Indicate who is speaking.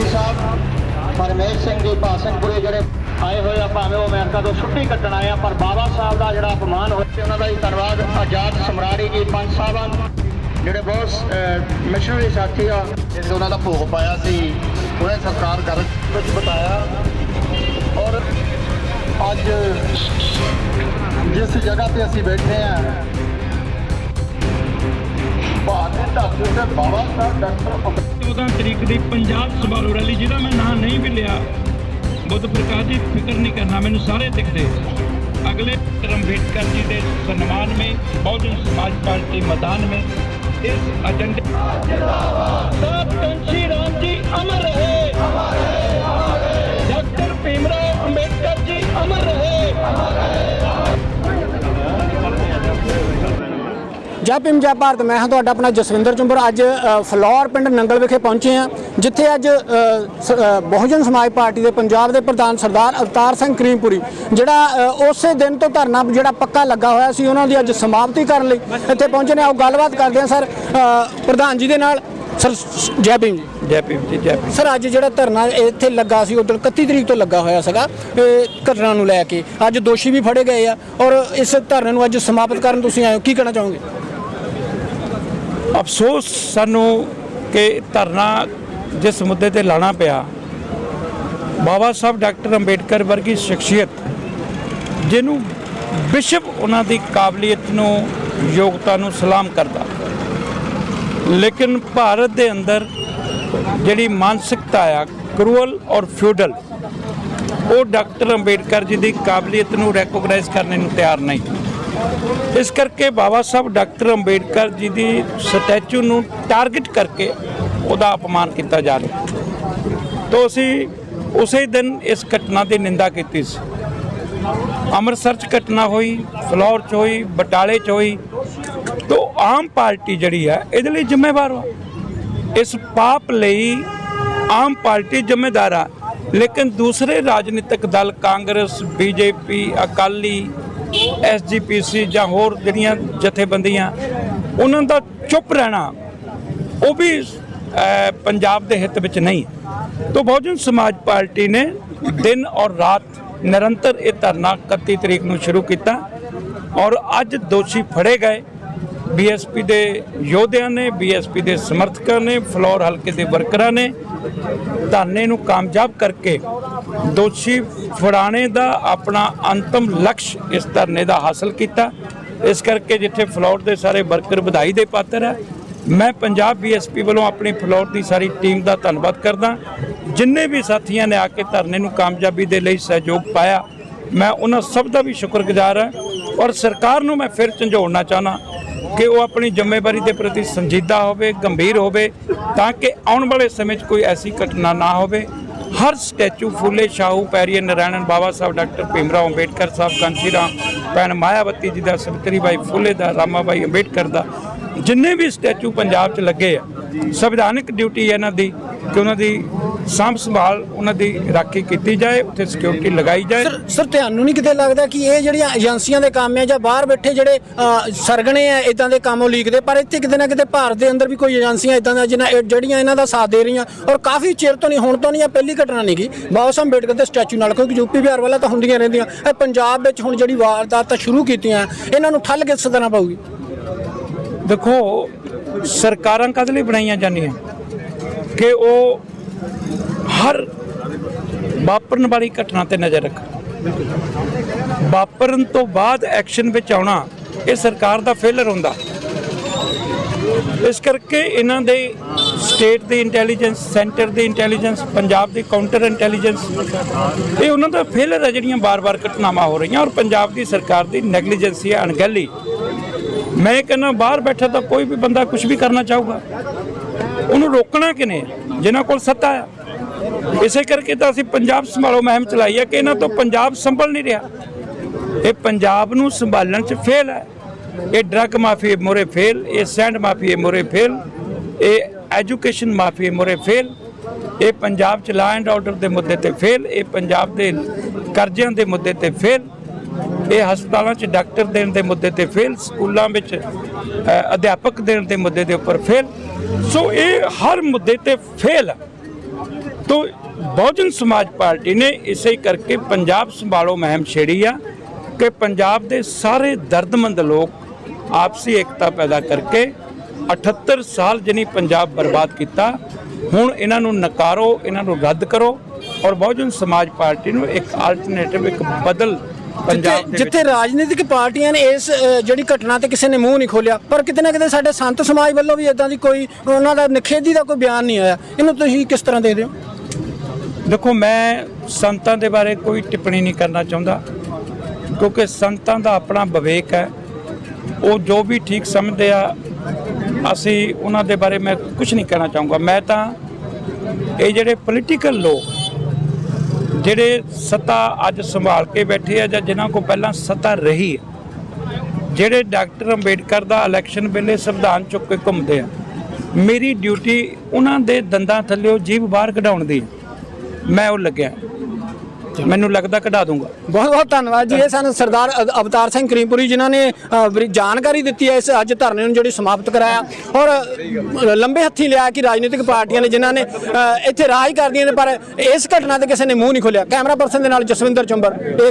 Speaker 1: MP ਸਾਹਿਬ, ਪਰਮੇਸ਼ ਸਿੰਘ ਜੀ ਭਾਸ਼ਨਪੁਰੇ ਜਿਹੜੇ ਆਏ ਹੋਏ ਆ, ਭਾਵੇਂ ਉਹ ਅਮਰੀਕਾ ਤੋਂ ਛੁੱਟੀ ਕੱਟਣ ਆਏ ਆ, ਪਰ ਬਾਬਾ ਸਾਹਿਬ ਦਾ ਜਿਹੜਾ ਅਪਮਾਨ ਹੋਇਆ ਤੇ ਉਹਨਾਂ ਦਾ ਵੀ ਧੰਨਵਾਦ। ਆਜ਼ਾਦ ਸਮਰਾੜੀ ਜੀ, ਪੰਜ ਸਾਹਿਬਾਨ ਜਿਹੜੇ ਬਹੁਤ ਮਿਸ਼ਨਰੀ ਸਾਥੀ ਆ
Speaker 2: ਜਿਸ ਉਹਨਾਂ ਦਾ ਭੋਗ ਪਾਇਆ ਸੀ, ਉਹਨੇ ਸਰਕਾਰ ਕਰ
Speaker 1: ਵਿੱਚ ਬਤਾਇਆ। ਔਰ
Speaker 2: ਅੱਜ ਜਿਸ ਜਗ੍ਹਾ ਤੇ ਅਸੀਂ ਬੈਠੇ ਆ, ਭਾਰਤੀ ਧਰਤੀ ਤੇ ਬਾਬਾ ਸਾਹਿਬ ਡਾਕਟਰ
Speaker 3: 14 ਤਰੀਕ ਦੀ ਪੰਜਾਬ ਸੰਭਾਲੋ ਰੈਲੀ ਜਿਹਦਾ ਮੈਂ ਨਾਂ ਨਹੀਂ ਵੀ ਲਿਆ। ਬੁੱਧ ਪ੍ਰਕਾਸ਼ ਦੀ ਫਿਕਰ ਨਹੀਂ ਕਰਨਾ ਮੈਨੂੰ ਸਾਰੇ ਦਿਖਦੇ। अगले अम्बेडकर जी के सम्मान में बहुजन समाज पार्टी मैदान में इस एजेंडे राम जी अमर है
Speaker 4: ਜੈ ਭੀਮ ਜੈ ਭਾਰਤ ਮੈਂ ਹਾਂ ਤੁਹਾਡਾ ਆਪਣਾ ਜਸਵਿੰਦਰ ਚੁੰਬਰ ਅੱਜ ਫਲੋਰ ਪਿੰਡ ਨੰਗਲ ਵਿਖੇ ਪਹੁੰਚੇ ਹਾਂ ਜਿੱਥੇ ਅੱਜ ਬਹੁਜਨ ਸਮਾਜ ਪਾਰਟੀ ਦੇ ਪੰਜਾਬ ਦੇ ਪ੍ਰਧਾਨ ਸਰਦਾਰ ਅਵਤਾਰ ਸਿੰਘ ਕਰੀਮਪੁਰੀ ਜਿਹੜਾ ਉਸੇ ਦਿਨ ਤੋਂ ਧਰਨਾ ਜਿਹੜਾ ਪੱਕਾ ਲੱਗਾ ਹੋਇਆ ਸੀ ਉਹਨਾਂ ਦੀ ਅੱਜ ਸਮਾਪਤੀ ਕਰਨ ਲਈ ਇੱਥੇ ਪਹੁੰਚੇ ਨੇ। ਆਓ ਗੱਲਬਾਤ ਕਰਦੇ ਹਾਂ ਸਰ ਪ੍ਰਧਾਨ ਜੀ ਦੇ ਨਾਲ। ਸਰ ਜੈ ਭੀਮ ਜੀ।
Speaker 3: ਜੈ ਭੀਮ ਜੀ ਜੈ ਭੀਮ।
Speaker 4: ਸਰ ਅੱਜ ਜਿਹੜਾ ਧਰਨਾ ਇੱਥੇ ਲੱਗਾ ਸੀ ਉਦੋਂ 31 ਤਰੀਕ ਤੋਂ ਲੱਗਾ ਹੋਇਆ ਸੀਗਾ ਘਟਨਾ ਨੂੰ ਲੈ ਕੇ। ਅੱਜ ਦੋਸ਼ੀ ਵੀ ਫੜੇ ਗਏ ਆ ਔਰ ਇਸ ਧਰਨੇ ਨੂੰ ਅੱਜ ਸਮਾਪਤ ਕਰਨ ਤੁਸੀਂ ਆਏ ਹੋ ਕੀ ਕਹਿਣਾ ਚਾਹੋਗੇ?
Speaker 3: ਅਫਸੋਸ ਸਾਨੂੰ ਕਿ ਧਰਨਾ ਜਿਸ ਮੁੱਦੇ ਤੇ ਲਾਣਾ ਪਿਆ, ਬਾਬਾ ਸਾਹਿਬ ਡਾਕਟਰ ਅੰਬੇਡਕਰ ਵਰਗੀ ਸ਼ਖਸੀਅਤ, ਜਿਹਨੂੰ ਵਿਸ਼ਵ ਉਹਨਾਂ ਦੀ ਕਾਬਲੀਅਤ ਨੂੰ, ਯੋਗਤਾ ਨੂੰ ਸਲਾਮ ਕਰਦਾ। ਲੇਕਿਨ ਭਾਰਤ ਦੇ ਅੰਦਰ ਜਿਹੜੀ ਮਾਨਸਿਕਤਾ ਆ, ਕਰੂਅਲ ਔਰ ਫਿਊਡਲ, ਉਹ ਡਾਕਟਰ ਅੰਬੇਡਕਰ ਜੀ ਦੀ ਕਾਬਲੀਅਤ ਨੂੰ ਰੈਕੋਗਨਾਈਜ਼ ਕਰਨ ਨੂੰ ਤਿਆਰ ਨਹੀਂ। ਇਸ ਕਰਕੇ ਬਾਬਾ ਸਾਹਿਬ ਡਾਕਟਰ ਅੰਬੇਡਕਰ ਜੀ ਦੀ ਸਟੈਚੂ ਨੂੰ ਟਾਰਗੇਟ ਕਰਕੇ ਉਹਦਾ ਅਪਮਾਨ ਕੀਤਾ ਜਾ ਰਿਹਾ। ਤੋਂ ਅਸੀਂ ਉਸੇ ਦਿਨ ਇਸ ਘਟਨਾ ਦੀ ਨਿੰਦਾ ਕੀਤੀ ਸੀ। ਅੰਮ੍ਰਿਤਸਰ 'ਚ ਘਟਨਾ ਹੋਈ, ਫਲੋਰ 'ਚ ਹੋਈ, ਬਟਾਲੇ 'ਚ ਹੋਈ। ਤੋਂ ਆਮ ਪਾਰਟੀ ਜਿਹੜੀ ਹੈ, ਇਹਦੇ ਲਈ ਜ਼ਿੰਮੇਵਾਰ ਵਾ ਇਸ ਪਾਪ ਲਈ ਆਮ ਪਾਰਟੀ ਜ਼ਿੰਮੇਦਾਰ ਆ। ਲੇਕਿਨ ਦੂਸਰੇ ਰਾਜਨੀਤਿਕ ਦਲ ਕਾਂਗਰਸ, ਬੀਜੇਪੀ, ਅਕਾਲੀ ਐਸਜੀਪੀਸੀ ਜਾਂ ਹੋਰ ਜਿਹੜੀਆਂ ਜਥੇਬੰਦੀਆਂ, ਉਹਨਾਂ ਦਾ ਚੁੱਪ ਰਹਿਣਾ, ਉਹ ਵੀ ਪੰਜਾਬ ਦੇ ਹਿੱਤ ਵਿੱਚ ਨਹੀਂ। ਤੋਂ ਬਹੁਜਨ ਸਮਾਜ ਪਾਰਟੀ ਨੇ ਦਿਨ ਔਰ ਰਾਤ ਨਿਰੰਤਰ ਇਹ ਧਰਨਾ 31 ਤਰੀਕ ਨੂੰ ਸ਼ੁਰੂ ਕੀਤਾ ਔਰ ਅੱਜ ਦੋਸ਼ੀ ਫੜੇ ਗਏ। ਬੀਐਸਪੀ ਦੇ ਯੋਧਿਆਂ ਨੇ, ਬੀਐਸਪੀ ਦੇ ਸਮਰਥਕਾਂ ਨੇ, ਫਲੋਰ ਹਲਕੇ ਦੇ ਵਰਕਰਾਂ ਨੇ ਧਰਨੇ ਨੂੰ ਕਾਮਯਾਬ ਕਰਕੇ ਦੋਸ਼ੀ ਫੜਾਣੇ ਦਾ ਆਪਣਾ ਅੰਤਮ ਲਕਸ਼ ਇਸ ਧਰਨੇ ਦਾ ਹਾਸਲ ਕੀਤਾ। ਇਸ ਕਰਕੇ ਜਿੱਥੇ ਫਲੋਰ ਦੇ ਸਾਰੇ ਵਰਕਰ ਵਧਾਈ ਦੇ ਪਾਤਰ ਹੈ ਮੈਂ ਪੰਜਾਬ ਬੀਐਸਪੀ ਵੱਲੋਂ ਆਪਣੀ ਫਲੋਰ ਦੀ ਸਾਰੀ ਟੀਮ ਦਾ ਧੰਨਵਾਦ ਕਰਦਾ। ਜਿੰਨੇ ਵੀ ਸਾਥੀਆਂ ਨੇ ਆ ਕੇ ਧਰਨੇ ਨੂੰ ਕਾਮਯਾਬੀ ਦੇ ਲਈ ਸਹਿਯੋਗ ਪਾਇਆ, ਮੈਂ ਉਹਨਾਂ ਸਭ ਦਾ ਵੀ ਸ਼ੁਕਰਗੁਜ਼ਾਰ ਹਾਂ ਔਰ ਸਰਕਾਰ ਨੂੰ ਮੈਂ ਫਿਰ ਝੰਜੋੜਨਾ ਚਾਹਨਾ ਕਿ ਉਹ ਆਪਣੀ ਜ਼ਿੰਮੇਵਾਰੀ ਦੇ ਪ੍ਰਤੀ ਸੰਜੀਦਾ ਹੋਵੇ, ਗੰਭੀਰ ਹੋਵੇ, ਤਾਂ ਕਿ ਆਉਣ ਵਾਲੇ ਸਮੇਂ 'ਚ ਕੋਈ ਐਸੀ ਘਟਨਾ ਨਾ ਹੋਵੇ। ਹਰ ਸਟੈਚੂ ਫੁੱਲੇ ਸ਼ਾਹੂ, ਪੈਰੀਏ ਨਾਰਾਇਣ ਬਾਬਾ ਸਾਹਿਬ, ਡਾਕਟਰ ਭੀਮਰਾਓ ਅੰਬੇਡਕਰ ਸਾਹਿਬ ਕਾਂਸ਼ੀ ਰਾਮ ਭੈਣ ਮਾਇਆਵਤੀ ਜੀ ਦਾ ਸਵਿਤਰੀ ਬਾਈ ਫੁੱਲੇ ਦਾ, ਰਾਮਾ ਬਾਈ ਅੰਬੇਡਕਰ ਦਾ, ਜਿੰਨੇ ਵੀ ਸਟੈਚੂ ਪੰਜਾਬ 'ਚ ਲੱਗੇ ਆ, ਸੰਵਿਧਾਨਕ ਡਿਊਟੀ ਹੈ ਇਹਨਾਂ ਦੀ, ਕਿ ਉਹਨਾਂ ਦੀ ਸਾਂਭ ਸੰਭਾਲ ਉਹਨਾਂ ਦੀ ਰਾਖੀ ਕੀਤੀ ਜਾਏ ਉੱਥੇ ਸਿਕਿਉਰਿਟੀ ਲਗਾਈ ਜਾਏ।
Speaker 4: ਸਰ ਸਰ ਤੁਹਾਨੂੰ ਨਹੀਂ ਕਿਤੇ ਲੱਗਦਾ ਕਿ ਇਹ ਜਿਹੜੀਆਂ ਏਜੰਸੀਆਂ ਦੇ ਕੰਮ ਆ ਜਾਂ ਬਾਹਰ ਬੈਠੇ ਜਿਹੜੇ ਸਰਗਣੇ ਆ ਇਦਾਂ ਦੇ ਕੰਮ ਉਹ ਲੀਕਦੇ ਪਰ ਇੱਥੇ ਕਿਤੇ ਨਾ ਕਿਤੇ ਭਾਰਤ ਦੇ ਅੰਦਰ ਵੀ ਕੋਈ ਏਜੰਸੀਆਂ ਇਦਾਂ ਦੀਆਂ ਜਿਹਨਾਂ ਜਿਹੜੀਆਂ ਇਹਨਾਂ ਦਾ ਸਾਥ ਦੇ ਰਹੀਆਂ ਔਰ ਕਾਫੀ ਚਿਰ ਤੋਂ ਨਹੀਂ ਹੁਣ ਤੋਂ ਨਹੀਂ ਇਹ ਪਹਿਲੀ ਘਟਨਾ ਨਹੀਂ ਗਈ। ਬਾਬਾ ਸਾਹਿਬ ਅੰਬੇਡਕਰ ਦੇ ਸਟੈਚੂ ਨਾਲ ਕਿਉਂਕਿ ਯੂਪੀ ਬਿਹਾਰ ਵਾਲਾ ਤਾਂ ਹੁੰਦੀਆਂ ਰਹਿੰਦੀਆਂ ਇਹ ਪੰਜਾਬ ਵਿੱਚ ਹੁਣ ਜਿਹੜੀ ਵਾਰਦਾਤਾਂ ਸ਼ੁਰੂ ਕੀਤੀਆਂ ਇਹਨਾਂ ਨੂੰ ਠੱਲ ਕਿਸ ਤਰ੍ਹਾਂ ਪਾਊਗੀ?
Speaker 3: ਦੇਖੋ ਸਰਕਾਰਾਂ ਕਦ ਲਈ ਬਣਾਈਆਂ ਜਾਂਦੀਆਂ? ਕਿ ਉਹ ਹਰ ਵਾਪਰਨ ਵਾਲੀ ਘਟਨਾ ਤੇ ਨਜ਼ਰ ਰੱਖਣ ਵਾਪਰਨ ਤੋਂ ਬਾਅਦ ਐਕਸ਼ਨ ਵਿੱਚ ਆਉਣਾ, ਇਹ ਸਰਕਾਰ ਦਾ ਫੇਲਰ ਹੁੰਦਾ। ਇਸ ਕਰਕੇ ਇਹਨਾਂ ਦੇ ਸਟੇਟ ਦੀ ਇੰਟੈਲੀਜੈਂਸ ਸੈਂਟਰ ਦੀ ਇੰਟੈਲੀਜੈਂਸ ਪੰਜਾਬ ਦੀ ਕਾਊਂਟਰ ਇੰਟੈਲੀਜੈਂਸ ਇਹ ਉਹਨਾਂ ਦਾ ਫੇਲਰ ਹੈ ਜਿਹੜੀਆਂ ਬਾਰ-ਬਾਰ ਘਟਨਾਵਾਂ ਹੋ ਰਹੀਆਂ ਔਰ ਪੰਜਾਬ ਦੀ ਸਰਕਾਰ ਦੀ ਨੈਗਲੀਜੈਂਸੀ ਹੈ ਅਣਗਹਿਲੀ। ਮੈਂ ਕਹਿੰਦਾ, ਬਾਹਰ ਬੈਠਾ ਤਾਂ ਕੋਈ ਵੀ ਬੰਦਾ ਕੁਝ ਵੀ ਕਰਨਾ ਚਾਹੂਗਾ। ਉਹਨੂੰ ਰੋਕਣਾ ਕਿਨੇ ਜਿਨ੍ਹਾਂ ਕੋਲ ਸੱਤਾ ਆ। ਇਸੇ ਕਰਕੇ ਤਾਂ ਅਸੀਂ ਪੰਜਾਬ ਸੰਭਾਲੋ ਮੁਹਿੰਮ ਚਲਾਈ ਹੈ ਕਿ ਇਹਨਾਂ ਤੋਂ ਪੰਜਾਬ ਸੰਭਲ ਨਹੀਂ ਰਿਹਾ। ਇਹ ਪੰਜਾਬ ਨੂੰ ਸੰਭਾਲਣ 'ਚ ਫੇਲ ਹੈ। ਇਹ ਡਰੱਗ ਮਾਫੀਏ ਮੋਰੇ ਫੇਲ ਇਹ ਸੈਂਡ ਮਾਫੀਏ ਮੋਰੇ ਫੇਲ ਇਹ ਐਜੂਕੇਸ਼ਨ ਮਾਫੀਏ ਮੋਰੇ ਫੇਲ ਇਹ ਪੰਜਾਬ 'ਚ ਲਾ ਐਂਡ ਆਰਡਰ ਦੇ ਮੁੱਦੇ ਤੇ ਫੇਲ ਇਹ ਪੰਜਾਬ ਦੇ ਕਰਜ਼ਿਆਂ ਦੇ ਮੁੱਦੇ ਤੇ ਫੇਲ ਇਹ ਹਸਪਤਾਲਾਂ 'ਚ ਡਾਕਟਰ ਦੇਣ ਦੇ ਮੁੱਦੇ ਤੇ ਫੇਲ ਸਕੂਲਾਂ ਵਿੱਚ ਅਧਿਆਪਕ ਦੇਣ ਦੇ ਮੁੱਦੇ ਦੇ ਉੱਪਰ ਫੇਲ ਸੋ ਇਹ ਹਰ ਮੁੱਦੇ ਤੇ ਫੇਲ ਤੋ ਬਹੁਜਨ ਸਮਾਜ ਪਾਰਟੀ ਨੇ ਇਸੇ ਕਰਕੇ ਪੰਜਾਬ ਸੰਭਾਲੋ ਮੁਹਿੰਮ ਛੇੜੀ ਆ ਕਿ ਪੰਜਾਬ ਦੇ ਸਾਰੇ ਦਰਦਮੰਦ ਲੋਕ ਆਪਸੀ ਏਕਤਾ ਪੈਦਾ ਕਰਕੇ 78 ਸਾਲ ਜਨੀ ਪੰਜਾਬ ਬਰਬਾਦ ਕੀਤਾ ਹੁਣ ਇਹਨਾਂ ਨੂੰ ਨਕਾਰੋ ਇਹਨਾਂ ਨੂੰ ਰੱਦ ਕਰੋ ਔਰ ਬਹੁਜਨ ਸਮਾਜ ਪਾਰਟੀ ਨੂੰ ਇੱਕ ਆਲਟਰਨੇਟਿਵ ਇੱਕ ਬਦਲ ਪੰਜਾਬ
Speaker 4: ਜਿੱਥੇ ਰਾਜਨੀਤਿਕ ਪਾਰਟੀਆਂ ਨੇ ਇਸ ਜਿਹੜੀ ਘਟਨਾ ਤੇ ਕਿਸੇ ਨੇ ਮੂੰਹ ਨਹੀਂ ਖੋਲਿਆ ਪਰ ਕਿਤੇ ਨਾ ਕਿਤੇ ਸਾਡੇ ਸੰਤ ਸਮਾਜ ਵੱਲੋਂ ਵੀ ਇਦਾਂ ਦੀ ਕੋਈ ਉਹਨਾਂ ਦਾ ਨਿਖੇਧੀ ਦਾ ਕੋਈ ਬਿਆਨ ਨਹੀਂ ਆਇਆ। ਇਹਨੂੰ ਤੁਸੀਂ ਕਿਸ ਤਰ੍ਹਾਂ ਦੇਖਦੇ ਹੋ?
Speaker 3: ਦੇਖੋ, ਮੈਂ ਸੰਤਾਂ ਦੇ ਬਾਰੇ ਕੋਈ ਟਿੱਪਣੀ ਨਹੀਂ ਕਰਨਾ ਚਾਹੁੰਦਾ, ਕਿਉਂਕਿ ਸੰਤਾਂ ਦਾ ਆਪਣਾ ਵਿਵੇਕ ਹੈ ਉਹ ਜੋ ਵੀ ਠੀਕ ਸਮਝਦੇ ਆ, ਅਸੀਂ ਉਹਨਾਂ ਦੇ ਬਾਰੇ ਮੈਂ ਕੁਝ ਨਹੀਂ ਕਹਿਣਾ ਚਾਹੂੰਗਾ ਮੈਂ ਤਾਂ ਇਹ ਜਿਹੜੇ ਪੋਲੀਟੀਕਲ ਲੋਕ, ਜਿਹੜੇ ਸੱਤਾ ਅੱਜ ਸੰਭਾਲ ਕੇ ਬੈਠੇ ਆ ਜਾਂ ਜਿਨ੍ਹਾਂ ਕੋ ਪਹਿਲਾਂ ਸੱਤਾ ਰਹੀ ਹੈ ਜਿਹੜੇ ਡਾਕਟਰ ਅੰਬੇਡਕਰ ਦਾ ਇਲੈਕਸ਼ਨ ਵੇਲੇ ਸੰਵਿਧਾਨ ਚੁੱਕ ਕੇ ਘੁੰਮਦੇ ਆ, ਮੇਰੀ ਡਿਊਟੀ ਉਹਨਾਂ ਦੇ ਦੰਦਾਂ ਥੱਲੇੋਂ ਜੀਭ ਬਾਹਰ ਕਢਾਉਣ ਦੀ ਹੈ। ਮੈਂ ਉਹ ਲੱਗਿਆ। ਮੈਨੂੰ ਲੱਗਦਾ ਕਢਾ ਦੂੰਗਾ।
Speaker 4: ਬਹੁਤ ਬਹੁਤ ਧੰਨਵਾਦ ਜੀ। ਇਹ ਸਨ ਸਰਦਾਰ ਅਵ- ਅਵਤਾਰ ਸਿੰਘ ਕਰੀਮਪੁਰੀ ਜਿਨ੍ਹਾਂ ਨੇ ਅ, ਬੜੀ ਜਾਣਕਾਰੀ ਦਿੱਤੀ ਹੈ ਇਸ ਅੱਜ ਧਰਨੇ ਨੂੰ ਜਿਹੜੀ ਸਮਾਪਤ ਕਰਾਇਆ। ਔਰ ਅ, ਲੰਬੇ ਹੱਥੀ ਲਿਆ ਕਿ ਰਾਜਨੀਤਿਕ ਪਾਰਟੀਆਂ ਨੇ ਜਿਨ੍ਹਾਂ ਨੇ ਅ, ਇੱਥੇ ਰਾਜ ਕਰਦੀਆਂ ਨੇ ਪਰ ਇਸ ਘਟਨਾ ਤੇ ਕਿਸੇ ਨੇ ਮੂੰਹ ਨਹੀਂ ਖੋਲਿਆ। ਕੈਮਰਾ ਪਰਸਨ ਦੇ ਨਾਲ ਜਸਵਿੰਦਰ ਚੁੰਬਰ ਇਹ